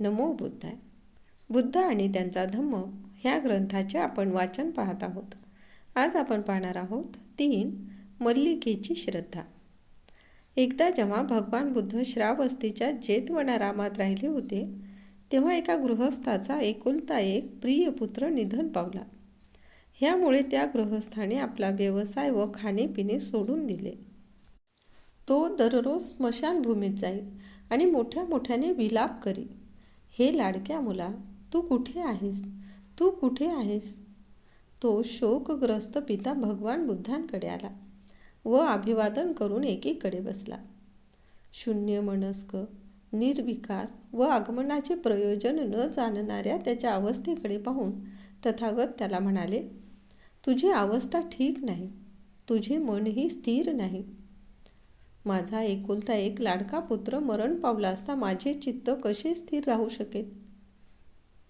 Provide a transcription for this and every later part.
नमो बुद्धाय. बुद्ध आणि त्यांचा धम्म ह्या ग्रंथाचे आपण वाचन पाहत आहोत. आज आपण पाहणार आहोत तीन मल्लिकेची श्रद्धा. एकदा जेव्हा भगवान बुद्ध श्रावस्तीच्या जेतवनारामात राहिले होते तेव्हा एका गृहस्थाचा एकुलता एक प्रिय पुत्र निधन पावला. ह्यामुळे त्या गृहस्थाने आपला व्यवसाय व खाणेपिणे सोडून दिले. तो दररोज स्मशानभूमीत जाई आणि मोठ्या मोठ्याने विलाप करी. हे लाडक्या मुला तू कुठे आहेस? तू कुठे आहेस? तो शोकग्रस्त पिता भगवान बुद्धांकडे आला व अभिवादन करून एकीकडे बसला. शून्य मनस्क निर्विकार व आगमनाचे प्रयोजन न जाणणाऱ्या त्याच्या अवस्थेकडे पाहून तथागत त्याला म्हणाले तुझी अवस्था ठीक नाही. तुझे मनही स्थिर नाही. माझा एकुलता एक लाडका पुत्र मरण पावला असता माझे चित्त कसे स्थिर राहू शकेल?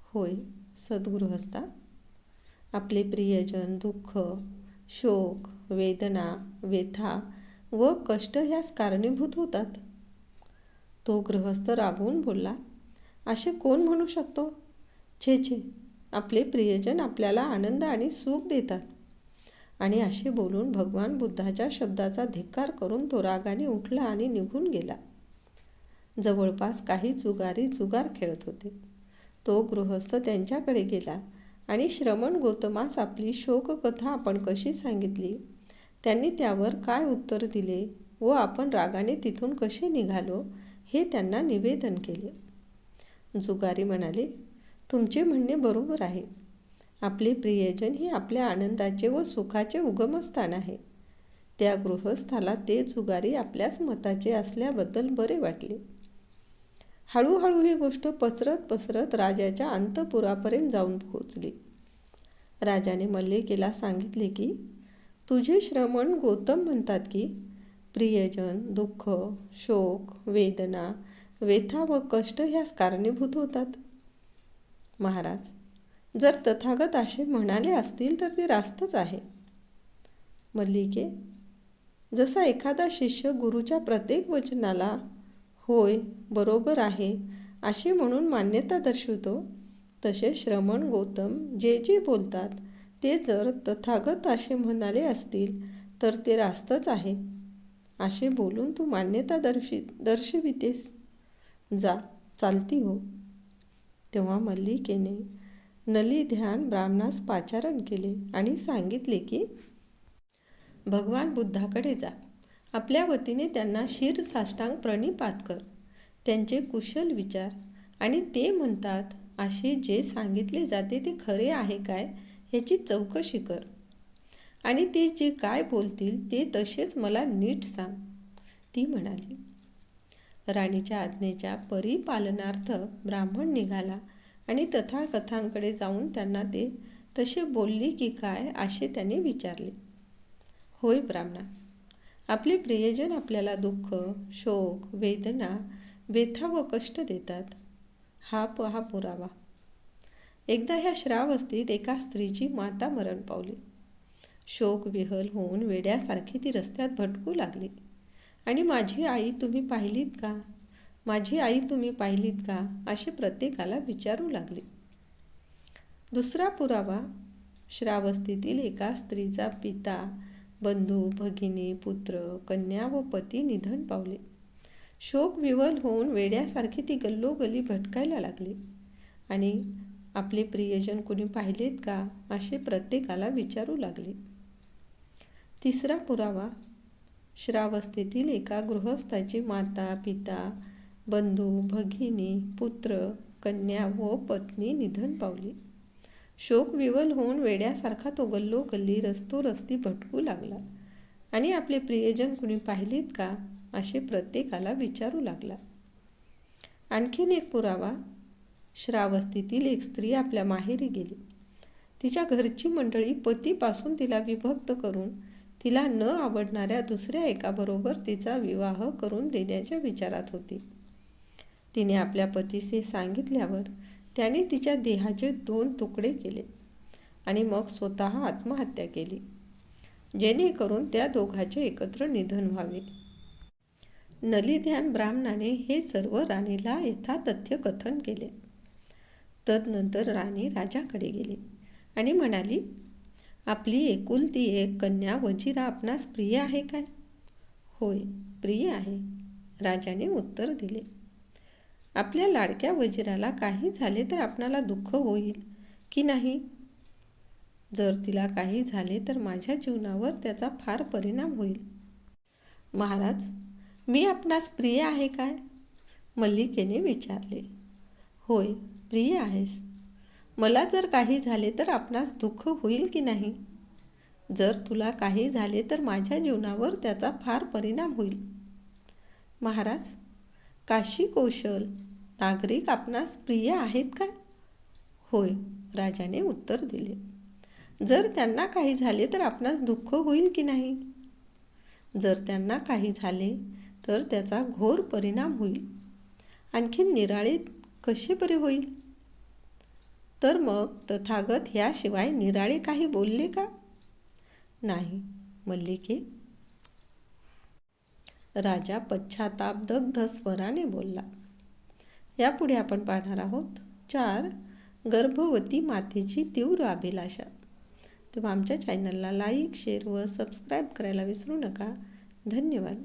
होय सद्गृहस्था. आपले प्रियजन दुःख शोक वेदना व्यथा व कष्ट ह्यास कारणीभूत होतात. तो गृहस्थ रागवून बोलला असे कोण म्हणू शकतो? छे छे आपले प्रियजन आपल्याला आनंद आणि सुख देतात. आणि असे बोलून भगवान बुद्धाच्या शब्दाचा धिक्कार करून तो रागाने उठला आणि निघून गेला. जवळपास काही जुगारी जुगार खेळत होते. तो गृहस्थ त्यांच्याकडे गेला आणि श्रमण गौतमास आपली शोककथा आपण कशी सांगितली? त्यांनी त्यावर काय उत्तर दिले? व आपण रागाने तिथून कसे निघालो? हे त्यांना निवेदन केले. जुगारी म्हणाले तुमचे म्हणणे बरोबर आहे. आपले प्रियजन हे आपल्या आनंदाचे व सुखाचे उगमस्थान आहे. त्या गृहस्थाला ते जुगारी आपल्याच मताचे असल्याबद्दल बरे वाटले. हळूहळू ही गोष्ट पसरत पसरत राजाच्या अंतपुरापर्यंत जाऊन पोहोचली. राजाने मल्लिकेला सांगितले की तुझे श्रमण गौतम म्हणतात की प्रियजन दुःख शोक वेदना व्यथा व कष्ट ह्यास कारणीभूत होतात. महाराज जर तथागत असे म्हणाले असतील तर ते रास्तच आहे. मल्लिके जसा एखादा शिष्य गुरुच्या प्रत्येक वचनाला होय बरोबर आहे असे म्हणून मान्यता दर्शवतो तसे श्रमण गौतम जे जे बोलतात ते जर तथागत असे म्हणाले असतील तर ते रास्तच आहे. असे बोलून तू मान्यता दर्शि दर्शवितेस. जा चालती हो. तेव्हा मल्लिकेने नली ध्यान ब्राह्मणास पाचारण केले आणि सांगितले की भगवान बुद्धाकडे जा. आपल्या वतीने त्यांना शिर साष्टांग प्रणिपात कर. त्यांचे कुशल विचार आणि ते म्हणतात असे जे सांगितले जाते ते खरे आहे काय ह्याची चौकशी कर. आणि ते जे काय बोलतील ते तसेच मला नीट सांग. ती म्हणाली. राणीच्या आज्ञेच्या परिपालनार्थ ब्राह्मण निघाला आणि तथाकथांकडे जाऊन त्यांना ते तसे बोलली की काय असे त्याने विचारले. होय ब्राह्मणा आपले प्रियजन आपल्याला दुःख शोक वेदना व्यथा व कष्ट देतात. हा प हा पुरावा. एकदा ह्या श्रावस्तीत एका स्त्रीची माता मरण पावली. शोक विहल होऊन वेड्यासारखी ती रस्त्यात भटकू लागली. आणि माझी आई तुम्ही पाहिलीत का? माझी आई तुम्ही पाहिलीत का? असे प्रत्येकाला विचारू लागले. दुसरा पुरावा श्रावस्तीतील एका स्त्रीचा पिता बंधू भगिनी पुत्र कन्या व पती निधन पावले. शोक विवल होऊन वेड्यासारखी ती गल्लोगली भटकायला लागली. आणि आपले प्रियजन कुणी पाहिलेत का? असे प्रत्येकाला विचारू लागले. तिसरा पुरावा श्रावस्तीतील एका गृहस्थाची माता पिता बंधू भगिनी पुत्र कन्या व पत्नी निधन पावली. शोक विवल होऊन वेड्यासारखा तो गल्लो गल्ली रस्तो रस्ती भटकू लागला. आणि आपले प्रियजन कुणी पाहिलेत का असे प्रत्येकाला विचारू लागला. आणखीन एक पुरावा. श्रावस्तीतील एक स्त्री आपल्या माहेरी गेली. तिच्या घरची मंडळी पतीपासून तिला विभक्त करून तिला न आवडणाऱ्या दुसऱ्या एकाबरोबर तिचा विवाह करून देण्याच्या विचारात होती. तिने आपल्या पतीचे सांगितल्यावर त्याने तिच्या देहाचे दोन तुकडे केले आणि मग स्वतः आत्महत्या केली जेणेकरून त्या दोघाचे एकत्र निधन व्हावे. नलिध्यान ब्राह्मणाने हे सर्व राणीला यथातथ्य कथन केले. तदनंतर राणी राजाकडे गेली आणि म्हणाली आपली एकुलती एक कन्या वजिरा आपणास प्रिय आहे काय? होय प्रिय आहे. राजाने उत्तर दिले. आपल्या लाडक्या वजिराला काही झाले तर आपणाला दुःख होईल की नाही? जर तिला काही झाले तर माझ्या जीवनावर त्याचा फार परिणाम होईल. महाराज मी आपणास प्रिय आहे काय? मल्लिकेने विचारले. होय प्रिय आहेस. मला जर काही झाले तर आपणास दुःख होईल की नाही? जर तुला काही झाले तर माझ्या जीवनावर त्याचा फार परिणाम होईल. महाराज काशी कौशल नागरिक आपणास प्रिय आहेत का? होय राजाने उत्तर दिले. जर त्यांना काही झाले तर आपणास दुःख होईल की नाही? जर त्यांना काही झाले तर त्याचा घोर परिणाम होईल. आणखी निराळे कसे बरे होईल? तर मग तथागत ह्याशिवाय निराळे काही बोलले का? नाही मल्लिके राजा पश्चाताप दग्ध स्वराने बोलला यापुढे आपण पाहणार आहोत चार गर्भवती मातेची तीव्र अभिलाषा. तेव्हा आमच्या चॅनलला लाईक शेअर व सबस्क्राईब करायला विसरू नका. धन्यवाद.